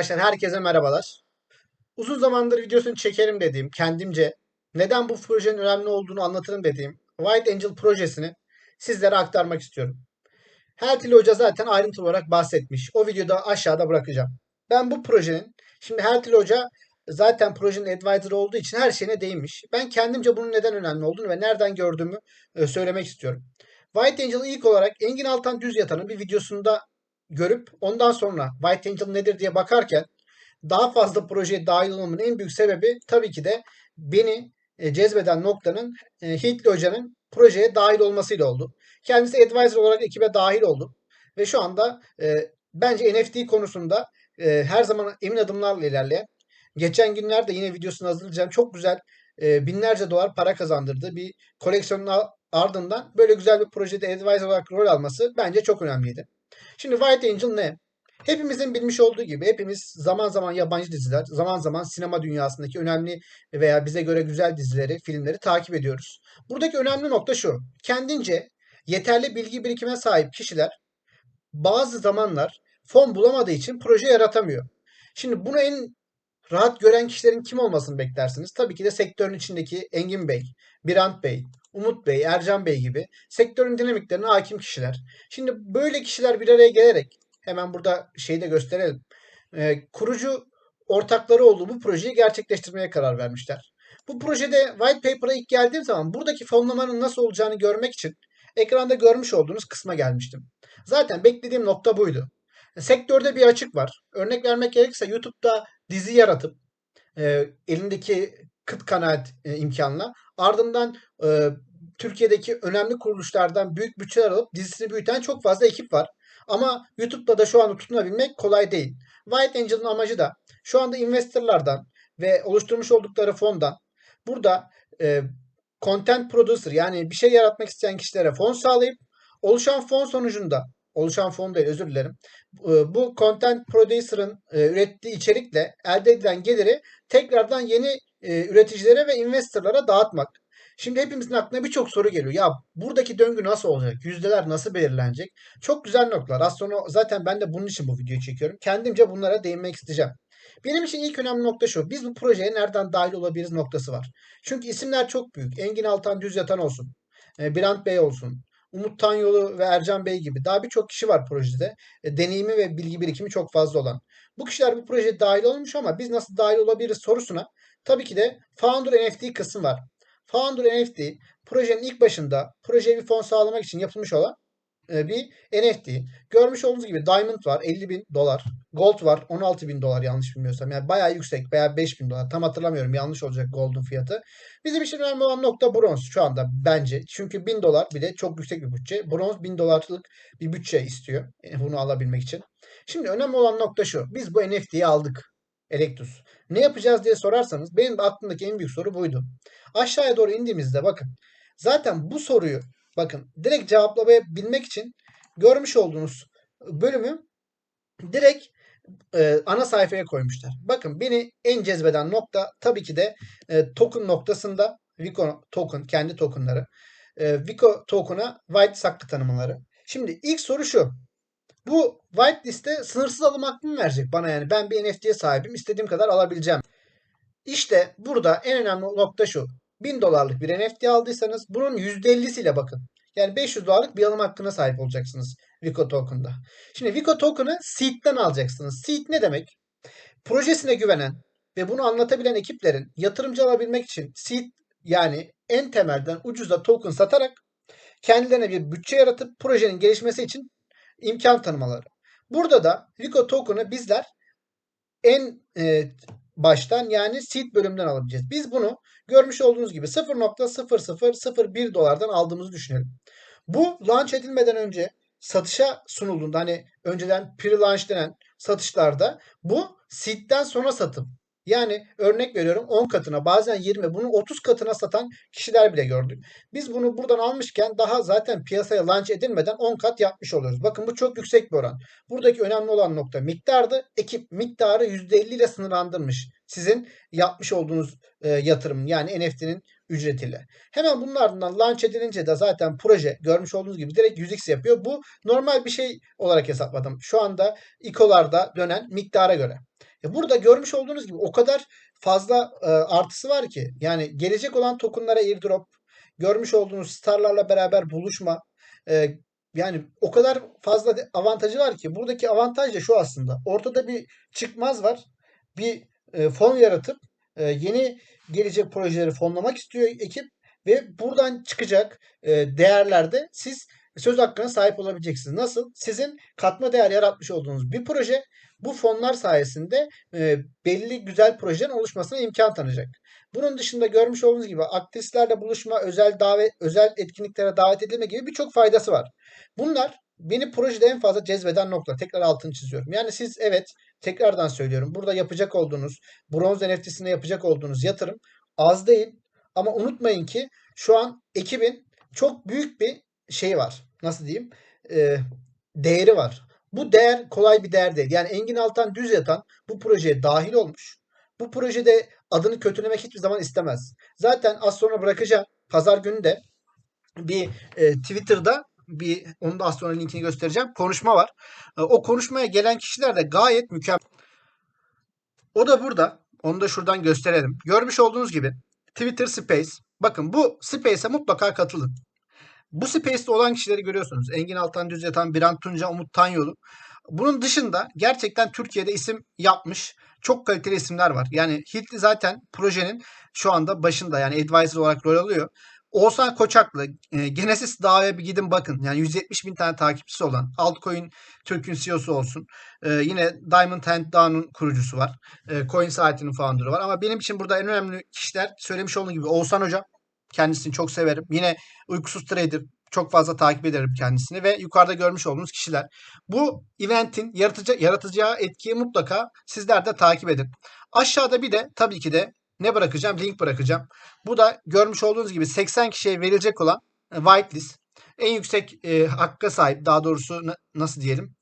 Arkadaşlar herkese merhabalar. Uzun zamandır videosunu çekerim dediğim, kendimce neden bu projenin önemli olduğunu anlatırım dediğim White Angel projesini sizlere aktarmak istiyorum. Hertil Hoca zaten ayrıntılı olarak bahsetmiş. O videoda aşağıda bırakacağım. Ben bu projenin, şimdi Hertil Hoca zaten projenin advisor olduğu için her şeyine değinmiş. Ben kendimce bunun neden önemli olduğunu ve nereden gördüğümü e, söylemek istiyorum. White Angel'ı ilk olarak Engin Altan Düz Yatan'ın bir videosunda görüp ondan sonra White Angel nedir diye bakarken daha fazla projeye dahil olmamın en büyük sebebi tabii ki de beni e, cezbeden noktanın e, Hitli Hoca'nın projeye dahil olmasıyla oldu. Kendisi advisor olarak ekibe dahil oldu. Ve şu anda e, bence NFT konusunda e, her zaman emin adımlarla ilerleyen geçen günlerde yine videosunu hazırlayacağım. Çok güzel e, binlerce dolar para kazandırdı. Bir koleksiyonun ardından böyle güzel bir projede advisor olarak rol alması bence çok önemliydi. Şimdi White Angel ne? Hepimizin bilmiş olduğu gibi hepimiz zaman zaman yabancı diziler, zaman zaman sinema dünyasındaki önemli veya bize göre güzel dizileri, filmleri takip ediyoruz. Buradaki önemli nokta şu. Kendince yeterli bilgi birikime sahip kişiler bazı zamanlar fon bulamadığı için proje yaratamıyor. Şimdi bunu en rahat gören kişilerin kim olmasını beklersiniz? Tabii ki de sektörün içindeki Engin Bey, Birant Bey, Umut Bey, Ercan Bey gibi sektörün dinamiklerine hakim kişiler. Şimdi böyle kişiler bir araya gelerek hemen burada şeyi de gösterelim. E, kurucu ortakları olduğu bu projeyi gerçekleştirmeye karar vermişler. Bu projede white paper'a ilk geldiğim zaman buradaki fonlamanın nasıl olacağını görmek için ekranda görmüş olduğunuz kısma gelmiştim. Zaten beklediğim nokta buydu. Sektörde bir açık var. Örnek vermek gerekirse YouTube'da dizi yaratıp e, elindeki kıt kanaat e, imkanla ardından e, Türkiye'deki önemli kuruluşlardan büyük bütçeler alıp dizisini büyüten çok fazla ekip var. Ama YouTube'da da şu anda tutunabilmek kolay değil. White Angel'ın amacı da şu anda investorlardan ve oluşturmuş oldukları fondan burada e, content producer yani bir şey yaratmak isteyen kişilere fon sağlayıp oluşan fon sonucunda oluşan fon değil özür dilerim. Bu content producer'ın e, ürettiği içerikle elde edilen geliri tekrardan yeni e, üreticilere ve investorlara dağıtmak. Şimdi hepimizin aklına birçok soru geliyor. Ya buradaki döngü nasıl olacak? Yüzdeler nasıl belirlenecek? Çok güzel noktalar. Sonra zaten ben de bunun için bu videoyu çekiyorum. Kendimce bunlara değinmek isteyeceğim. Benim için ilk önemli nokta şu. Biz bu projeye nereden dahil olabiliriz noktası var. Çünkü isimler çok büyük. Engin Altan Düz Yatan olsun. E, Birant Bey olsun. Umut Tanyolu ve Ercan Bey gibi daha birçok kişi var projede. E, deneyimi ve bilgi birikimi çok fazla olan. Bu kişiler bu projeye dahil olmuş ama biz nasıl dahil olabiliriz sorusuna tabii ki de Founder NFT kısmı var. Founder NFT projenin ilk başında projeye bir fon sağlamak için yapılmış olan e, bir NFT. Görmüş olduğunuz gibi Diamond var 50 bin dolar. Gold var 16 bin dolar yanlış bilmiyorsam. Yani bayağı yüksek veya 5 bin dolar. Tam hatırlamıyorum yanlış olacak Gold'un fiyatı. Bizim için önemli olan nokta bronz şu anda bence. Çünkü 1000 dolar bile çok yüksek bir bütçe. Bronz 1000 dolarlık bir bütçe istiyor. E, bunu alabilmek için. Şimdi önemli olan nokta şu. Biz bu NFT'yi aldık. Electus. Ne yapacağız diye sorarsanız benim aklımdaki en büyük soru buydu. Aşağıya doğru indiğimizde bakın. Zaten bu soruyu bakın direkt cevaplayabilmek için görmüş olduğunuz bölümü direkt e, ana sayfaya koymuşlar. Bakın beni en cezbeden nokta tabii ki de e, token noktasında Vico token kendi tokenları. E, Vico token'a white saklı tanımları. Şimdi ilk soru şu. Bu whitelist'e sınırsız alım hakkı mı verecek bana yani? Ben bir NFT'ye sahibim. istediğim kadar alabileceğim. İşte burada en önemli nokta şu. 1000 dolarlık bir NFT aldıysanız bunun %50'siyle bakın. Yani 500 dolarlık bir alım hakkına sahip olacaksınız Vico Token'da. Şimdi Vico Token'ı Seed'den alacaksınız. Seed ne demek? Projesine güvenen ve bunu anlatabilen ekiplerin yatırımcı alabilmek için Seed yani en temelden ucuza token satarak kendilerine bir bütçe yaratıp projenin gelişmesi için imkan tanımaları. Burada da Vico Token'ı bizler en e, baştan yani seed bölümünden alabileceğiz. Biz bunu görmüş olduğunuz gibi 0.0001 dolardan aldığımızı düşünelim. Bu launch edilmeden önce satışa sunulduğunda hani önceden pre-launch denen satışlarda bu seed'den sonra satım yani örnek veriyorum 10 katına bazen 20 bunu 30 katına satan kişiler bile gördük. Biz bunu buradan almışken daha zaten piyasaya launch edilmeden 10 kat yapmış oluyoruz. Bakın bu çok yüksek bir oran. Buradaki önemli olan nokta miktardı. Ekip miktarı %50 ile sınırlandırmış. Sizin yapmış olduğunuz e, yatırım yani NFT'nin ücretiyle. Hemen bunun ardından launch edilince de zaten proje görmüş olduğunuz gibi direkt 100x yapıyor. Bu normal bir şey olarak hesapladım. Şu anda İKO'larda dönen miktara göre. E burada görmüş olduğunuz gibi o kadar fazla e, artısı var ki. Yani gelecek olan tokenlara airdrop, görmüş olduğunuz starlarla beraber buluşma, e, yani o kadar fazla avantajı var ki. Buradaki avantaj da şu aslında. Ortada bir çıkmaz var. Bir e, fon yaratıp e, yeni gelecek projeleri fonlamak istiyor ekip ve buradan çıkacak e, değerlerde siz söz hakkına sahip olabileceksiniz. Nasıl? Sizin katma değer yaratmış olduğunuz bir proje bu fonlar sayesinde e, belli güzel projelerin oluşmasına imkan tanıyacak. Bunun dışında görmüş olduğunuz gibi aktivistlerle buluşma, özel davet, özel etkinliklere davet edilme gibi birçok faydası var. Bunlar beni projede en fazla cezbeden nokta. Tekrar altını çiziyorum. Yani siz evet tekrardan söylüyorum. Burada yapacak olduğunuz bronz NFT'sine yapacak olduğunuz yatırım az değil. Ama unutmayın ki şu an ekibin çok büyük bir şey var. Nasıl diyeyim? Ee, değeri var. Bu değer kolay bir değer değil. Yani Engin Altan düz yatan bu projeye dahil olmuş. Bu projede adını kötülemek hiçbir zaman istemez. Zaten az sonra bırakacağım. Pazar günü de bir e, Twitter'da bir onu da az sonra linkini göstereceğim. Konuşma var. E, o konuşmaya gelen kişiler de gayet mükemmel. O da burada. Onu da şuradan gösterelim. Görmüş olduğunuz gibi Twitter Space. Bakın bu Space'e mutlaka katılın. Bu Space'te olan kişileri görüyorsunuz. Engin Altan Düz Yatan, Birant Tunca, Umut Tanyolu. Bunun dışında gerçekten Türkiye'de isim yapmış çok kaliteli isimler var. Yani Hilti zaten projenin şu anda başında yani advisor olarak rol alıyor. Oğuzhan Koçaklı, e, Genesis Dağ'a bir gidin bakın. Yani 170 bin tane takipçisi olan Altcoin Türk'ün CEO'su olsun. E, yine Diamond Hand Dağ'ın kurucusu var. E, Coin Saati'nin founder'ı var. Ama benim için burada en önemli kişiler söylemiş olduğum gibi Oğuzhan Hocam. Kendisini çok severim. Yine Uykusuz Trader çok fazla takip ederim kendisini ve yukarıda görmüş olduğunuz kişiler. Bu eventin yaratıcı, yaratacağı etkiyi mutlaka sizler de takip edin. Aşağıda bir de tabii ki de ne bırakacağım? Link bırakacağım. Bu da görmüş olduğunuz gibi 80 kişiye verilecek olan e, whitelist. En yüksek e, hakka sahip daha doğrusu na- nasıl diyelim?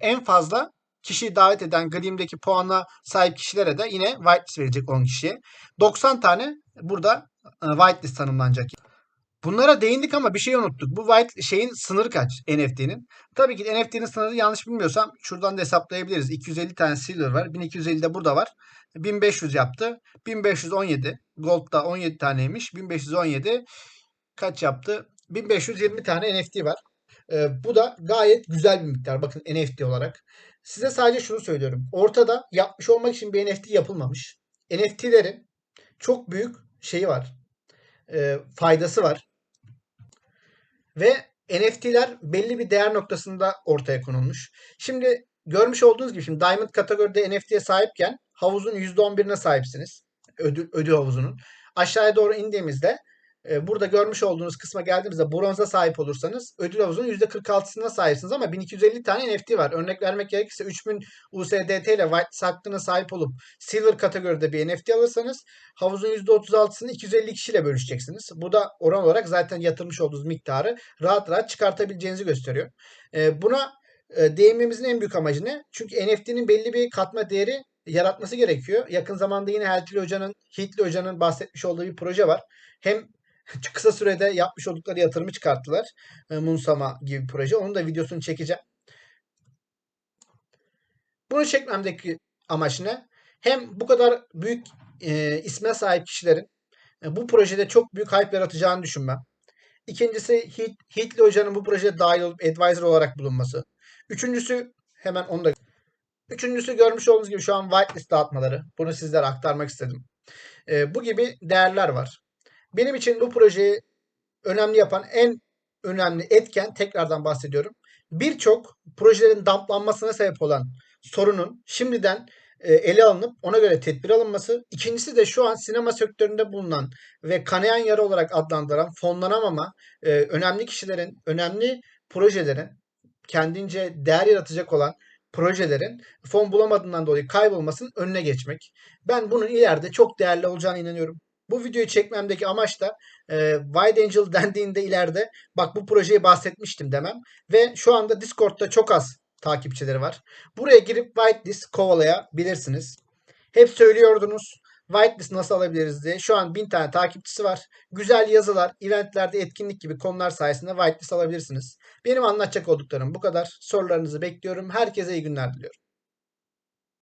En fazla kişiyi davet eden Gleam'deki puana sahip kişilere de yine whitelist verecek 10 kişiye. 90 tane burada whitelist tanımlanacak. Bunlara değindik ama bir şey unuttuk. Bu white şeyin sınırı kaç NFT'nin? Tabii ki NFT'nin sınırı yanlış bilmiyorsam şuradan da hesaplayabiliriz. 250 tane silver var. 1250 de burada var. 1500 yaptı. 1517. Gold'da 17 taneymiş. 1517 kaç yaptı? 1520 tane NFT var. Ee, bu da gayet güzel bir miktar. Bakın NFT olarak. Size sadece şunu söylüyorum. Ortada yapmış olmak için bir NFT yapılmamış. NFT'lerin çok büyük şeyi var. Ee, faydası var. Ve NFT'ler belli bir değer noktasında ortaya konulmuş. Şimdi görmüş olduğunuz gibi şimdi Diamond kategoride NFT'ye sahipken havuzun %11'ine sahipsiniz. Ödül, ödül havuzunun. Aşağıya doğru indiğimizde e, burada görmüş olduğunuz kısma geldiğimizde bronza sahip olursanız ödül havuzunun %46'sına sahipsiniz ama 1250 tane NFT var. Örnek vermek gerekirse 3000 USDT ile White hakkına sahip olup Silver kategoride bir NFT alırsanız havuzun %36'sını 250 kişiyle bölüşeceksiniz. Bu da oran olarak zaten yatırmış olduğunuz miktarı rahat rahat çıkartabileceğinizi gösteriyor. E, buna e, değinmemizin en büyük amacı ne? Çünkü NFT'nin belli bir katma değeri yaratması gerekiyor. Yakın zamanda yine Heltili Hoca'nın, Hitli Hoca'nın bahsetmiş olduğu bir proje var. Hem kısa sürede yapmış oldukları yatırımı çıkarttılar. E, Munsama gibi bir proje. Onun da videosunu çekeceğim. Bunu çekmemdeki amaç ne? Hem bu kadar büyük e, isme sahip kişilerin e, bu projede çok büyük hype yaratacağını düşünmem. İkincisi Hit, Hitli Hoca'nın bu projeye dahil olup advisor olarak bulunması. Üçüncüsü hemen onu da Üçüncüsü görmüş olduğunuz gibi şu an whitelist dağıtmaları. Bunu sizlere aktarmak istedim. E, bu gibi değerler var. Benim için bu projeyi önemli yapan en önemli etken tekrardan bahsediyorum. Birçok projelerin damplanmasına sebep olan sorunun şimdiden e, ele alınıp ona göre tedbir alınması. İkincisi de şu an sinema sektöründe bulunan ve kanayan yara olarak adlandıran fonlanamama e, önemli kişilerin, önemli projelerin kendince değer yaratacak olan projelerin fon bulamadığından dolayı kaybolmasının önüne geçmek. Ben bunun ileride çok değerli olacağına inanıyorum. Bu videoyu çekmemdeki amaç da e, Wide Angel dendiğinde ileride bak bu projeyi bahsetmiştim demem. Ve şu anda Discord'da çok az takipçileri var. Buraya girip whitelist kovalayabilirsiniz. Hep söylüyordunuz whitelist nasıl alabiliriz diye. Şu an 1000 tane takipçisi var. Güzel yazılar, eventlerde etkinlik gibi konular sayesinde whitelist alabilirsiniz. Benim anlatacak olduklarım bu kadar. Sorularınızı bekliyorum. Herkese iyi günler diliyorum.